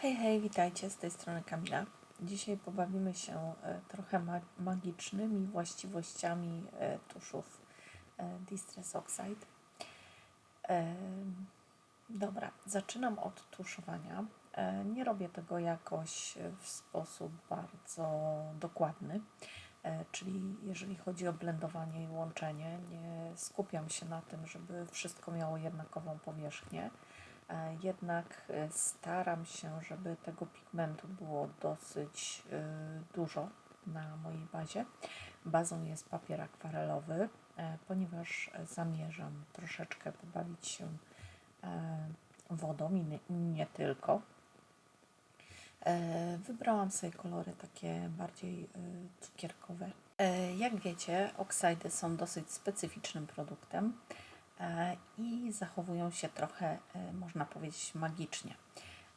Hej, hej, witajcie, z tej strony Kamila. Dzisiaj pobawimy się e, trochę ma magicznymi właściwościami e, tuszów e, Distress Oxide. Dobra, zaczynam od tuszowania. Nie robię tego jakoś w sposób bardzo dokładny, czyli jeżeli chodzi o blendowanie i łączenie, nie skupiam się na tym, żeby wszystko miało jednakową powierzchnię. E, Jednak e, staram się, żeby tego pigmentu było dosyć e, dużo na mojej bazie. Bazą jest papier akwarelowy, ponieważ zamierzam troszeczkę pobawić się wodą i nie, tylko. Wybrałam sobie kolory takie bardziej cukierkowe. Jak wiecie, oksydy są dosyć specyficznym produktem i zachowują się trochę, e, można powiedzieć, magicznie.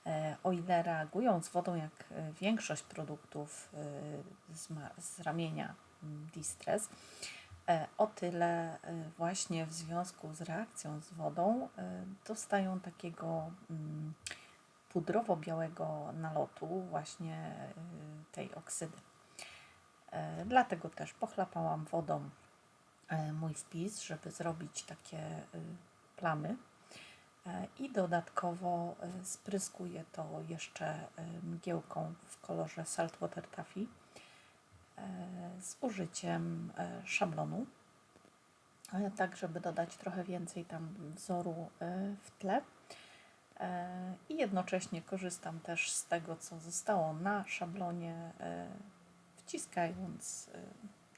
E, O ile reagują z wodą jak e, większość produktów e, z, ramienia mm, Distress, e, o tyle e, właśnie w związku z reakcją z wodą e, dostają takiego mm, pudrowo-białego nalotu właśnie tej oksydy. E, Dlatego też pochlapałam wodą e, mój spis, żeby zrobić takie y, plamy. E, I dodatkowo e, spryskuję to jeszcze e, mgiełką w kolorze Saltwater Taffy e, z użyciem e, szablonu, e, tak żeby dodać trochę więcej tam wzoru e, w tle. E, I jednocześnie korzystam też z tego, co zostało na szablonie, e, wciskając e,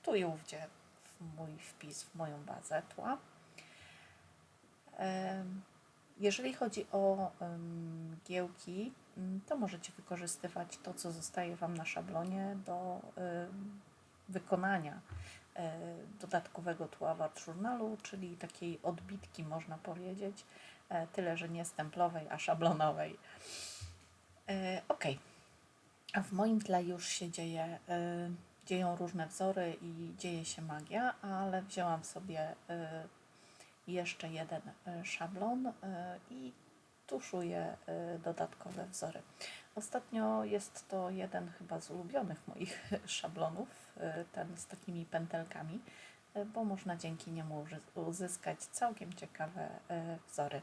tu i ówdzie mój wpis, w moją bazę tła. Jeżeli chodzi o giełki, m, to możecie wykorzystywać to, co zostaje Wam na szablonie do wykonania e, dodatkowego tła w art journalu, czyli takiej odbitki, można powiedzieć, e, tyle, że nie stemplowej, a szablonowej. E, ok. A w moim tle już się dzieje, dzieją różne wzory i dzieje się magia, ale wzięłam sobie e, jeszcze jeden e, szablon e, i tuszuję dodatkowe wzory. Ostatnio jest to jeden chyba z ulubionych moich szablonów, ten z takimi pętelkami, bo można dzięki niemu uzyskać całkiem ciekawe wzory.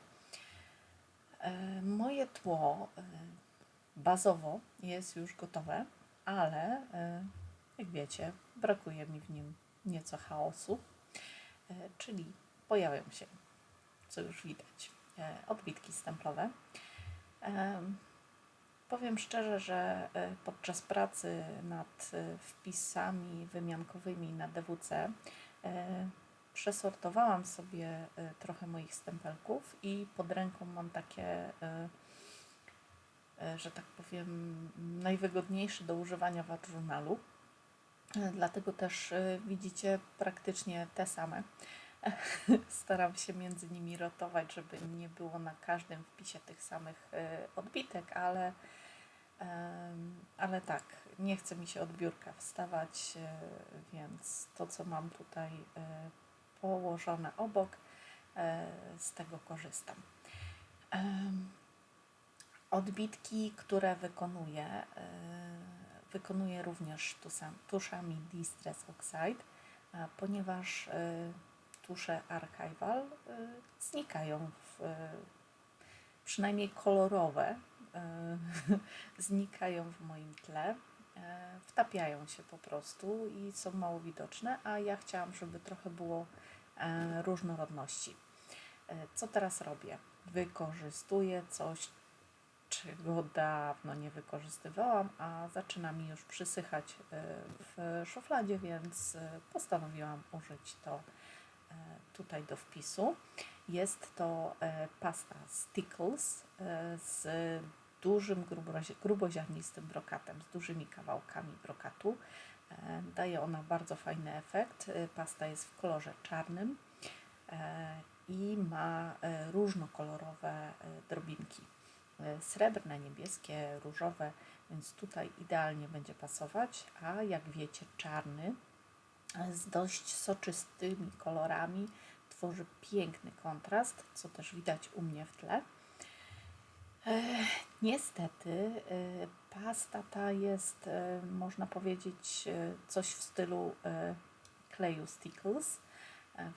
Moje tło bazowo jest już gotowe, ale jak wiecie, brakuje mi w nim nieco chaosu, e, czyli pojawią się, co już widać, e, odbitki stemplowe. Em, Powiem szczerze, że e, podczas pracy nad e, wpisami wymiankowymi na DWC e, przesortowałam sobie e, trochę moich stempelków i pod ręką mam takie, e, e, że tak powiem, najwygodniejsze do używania w journalu. Dlatego też e, widzicie praktycznie te same. Staram się między nimi rotować, żeby nie było na każdym wpisie tych samych e, odbitek, ale, ale tak, nie chce mi się od biurka wstawać, e, więc to, co mam tutaj położone obok, e, z tego korzystam. Odbitki, które wykonuję, e, wykonuję również tuszami Distress Oxide, ponieważ e, tusze Archival e, znikają, w, przynajmniej kolorowe, e, znikają w moim tle, wtapiają się po prostu i są mało widoczne, a ja chciałam, żeby trochę było e, różnorodności. E, Co teraz robię? Wykorzystuję coś, czego dawno nie wykorzystywałam, a zaczyna mi już przysychać e, w szufladzie, więc e, postanowiłam użyć to e, tutaj do wpisu. Jest to pasta Stickles z dużym, grubozi- gruboziarnistym brokatem, z dużymi kawałkami brokatu. Daje ona bardzo fajny efekt. Pasta jest w kolorze czarnym i ma różnokolorowe drobinki. E, Srebrne, niebieskie, różowe, więc tutaj idealnie będzie pasować. A jak wiecie, czarny z dość soczystymi kolorami tworzy piękny kontrast, co też widać u mnie w tle. E, niestety, e, pasta ta jest, można powiedzieć, coś w stylu kleju Stickles,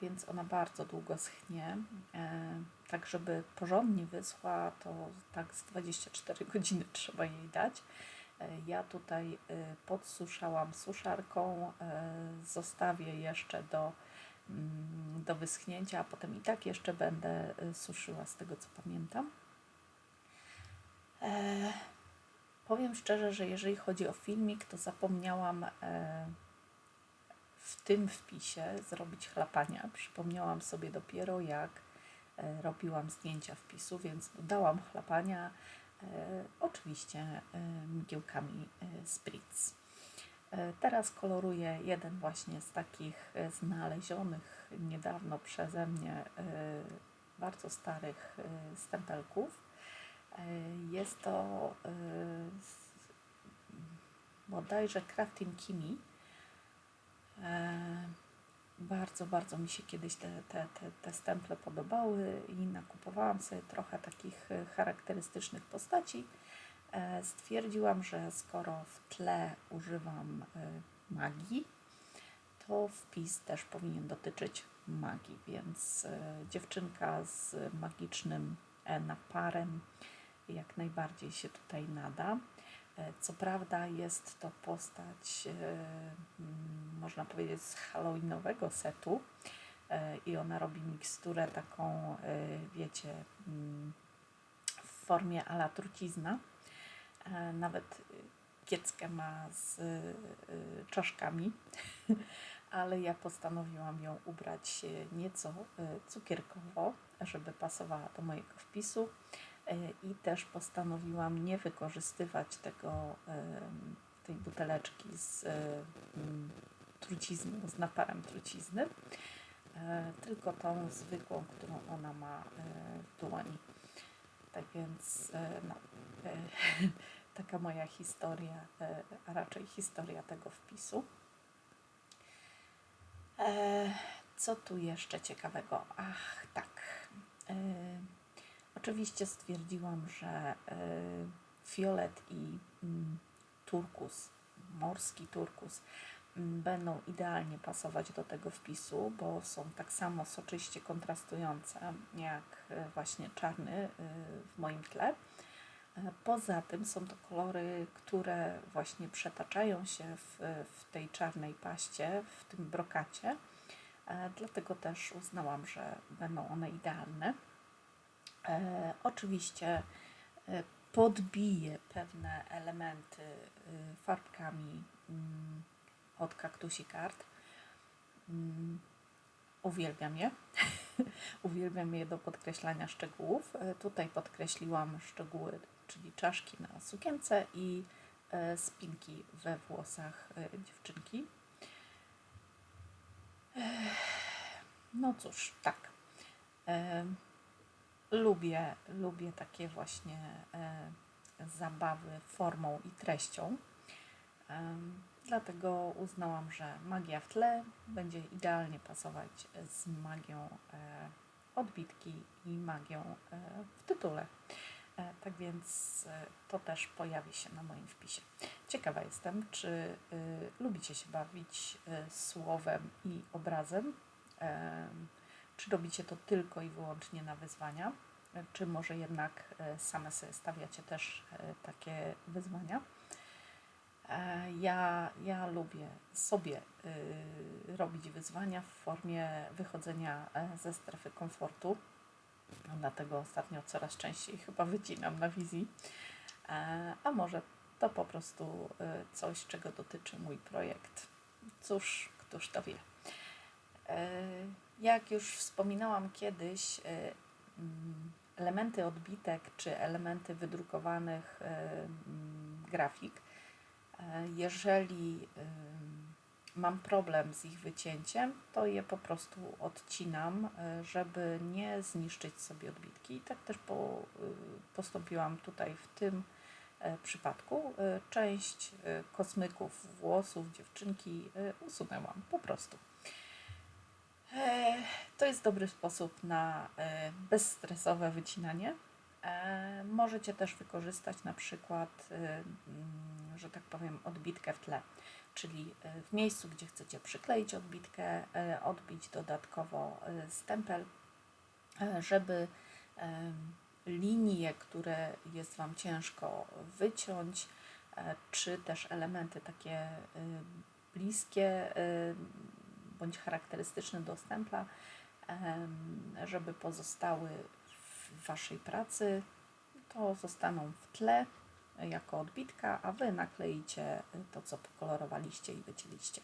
więc ona bardzo długo schnie. Tak, żeby porządnie wyschła, to tak z 24 godziny trzeba jej dać. E, Ja tutaj e, podsuszałam suszarką, e, zostawię jeszcze do, mm, do wyschnięcia, a potem i tak jeszcze będę suszyła z tego co pamiętam. Powiem szczerze, że jeżeli chodzi o filmik, to zapomniałam w tym wpisie zrobić chlapania. Przypomniałam sobie dopiero jak robiłam zdjęcia wpisu, więc dodałam chlapania e, oczywiście e, mgiełkami e, Spritz. E, Teraz koloruję jeden właśnie z takich e, znalezionych niedawno przeze mnie e, bardzo starych e, stempelków. E, Jest to e, bodajże Crafting Kimi. Bardzo, bardzo mi się kiedyś te, te, te, te stemple podobały i nakupowałam sobie trochę takich e, charakterystycznych postaci. E, Stwierdziłam, że skoro w tle używam e, magii, to wpis też powinien dotyczyć magii, więc dziewczynka z magicznym naparem jak najbardziej się tutaj nada. E, Co prawda jest to postać, e, można powiedzieć, z halloweenowego setu e, i ona robi miksturę taką, wiecie, mm, w formie ala trucizna. Nawet kieckę ma z czaszkami, ale ja postanowiłam ją ubrać nieco cukierkowo, żeby pasowała do mojego wpisu. E, I też postanowiłam nie wykorzystywać tego, tej buteleczki z trucizną, z naparem trucizny, e, tylko tą zwykłą, którą ona ma e, w dłoni. Tak więc no, taka moja historia, a raczej historia tego wpisu. Co tu jeszcze ciekawego? Ach, tak. Oczywiście stwierdziłam, że e, fiolet i mm, turkus, morski turkus, mm, będą idealnie pasować do tego wpisu, bo są tak samo soczyście kontrastujące jak e, właśnie czarny e, w moim tle. Poza tym są to kolory, które właśnie przetaczają się w, w tej czarnej paście, w tym brokacie. Dlatego też uznałam, że będą one idealne. E, oczywiście e, podbiję pewne elementy e, farbkami mm, od Kaktusi Kart. Mm, uwielbiam je. uwielbiam je do podkreślania szczegółów. Tutaj podkreśliłam szczegóły, czyli czaszki na sukience i spinki we włosach dziewczynki. No cóż, tak. Lubię, lubię takie właśnie e, zabawy formą i treścią. Dlatego uznałam, że magia w tle będzie idealnie pasować z magią e, odbitki i magią e, w tytule. Tak więc to też pojawi się na moim wpisie. Ciekawa jestem, czy lubicie się bawić słowem i obrazem. Czy robicie to tylko i wyłącznie na wyzwania, e, czy może jednak e, same sobie stawiacie też e, takie wyzwania. Ja, ja lubię sobie robić wyzwania w formie wychodzenia ze strefy komfortu. Dlatego ostatnio coraz częściej chyba wycinam na wizji. A może to po prostu coś, czego dotyczy mój projekt. Cóż, któż to wie. Jak już wspominałam kiedyś, e, mm, elementy odbitek czy elementy wydrukowanych e, mm, grafik, e, jeżeli mam problem z ich wycięciem, to je po prostu odcinam, żeby nie zniszczyć sobie odbitki. I tak też po, y, postąpiłam tutaj w tym przypadku. Część kosmyków, włosów dziewczynki usunęłam po prostu. E, To jest dobry sposób na e, bezstresowe wycinanie. E, Możecie też wykorzystać na przykład, mm, że tak powiem, odbitkę w tle, czyli w miejscu, gdzie chcecie przykleić odbitkę, odbić dodatkowo stempel, żeby linie, które jest Wam ciężko wyciąć, czy też elementy takie bliskie bądź charakterystyczne do stempla, em, żeby pozostały w Waszej pracy, to zostaną w tle jako odbitka, a Wy nakleicie to, co pokolorowaliście i wycięliście.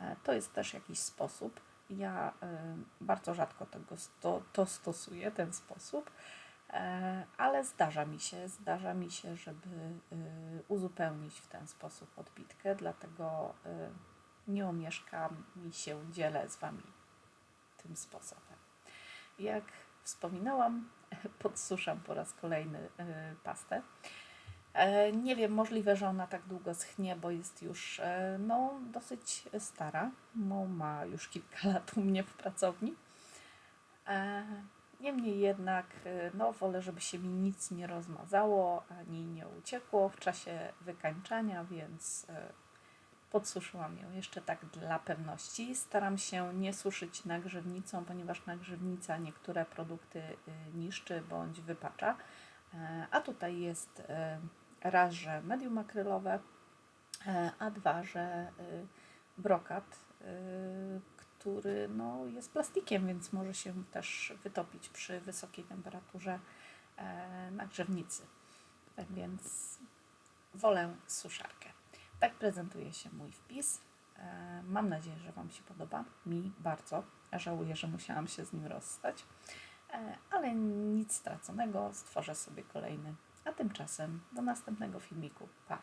E, To jest też jakiś sposób. Ja bardzo rzadko tego sto, to stosuję, ten sposób, e, ale zdarza mi się, zdarza mi się, żeby y, uzupełnić w ten sposób odbitkę, dlatego y, nie omieszka mi się dzielę z Wami tym sposobem. Jak wspominałam, podsuszam po raz kolejny y, pastę. E, Nie wiem, możliwe, że ona tak długo schnie, bo jest już e, no, dosyć stara. No, ma już kilka lat u mnie w pracowni. E, Niemniej jednak, e, no, wolę, żeby się mi nic nie rozmazało ani nie uciekło w czasie wykańczania, więc podsuszyłam ją jeszcze tak dla pewności. Staram się nie suszyć nagrzewnicą, ponieważ nagrzewnica niektóre produkty y, niszczy bądź wypacza. E, A tutaj jest e, raz, że medium akrylowe, e, a dwa, że y, brokat, y, który no, jest plastikiem, więc może się też wytopić przy wysokiej temperaturze e, nagrzewnicy. Tak więc wolę suszarkę. Tak prezentuje się mój wpis. E, Mam nadzieję, że Wam się podoba. Mi bardzo. Żałuję, że musiałam się z nim rozstać. E, Ale nic straconego. Stworzę sobie kolejny. A tymczasem do następnego filmiku. Pa!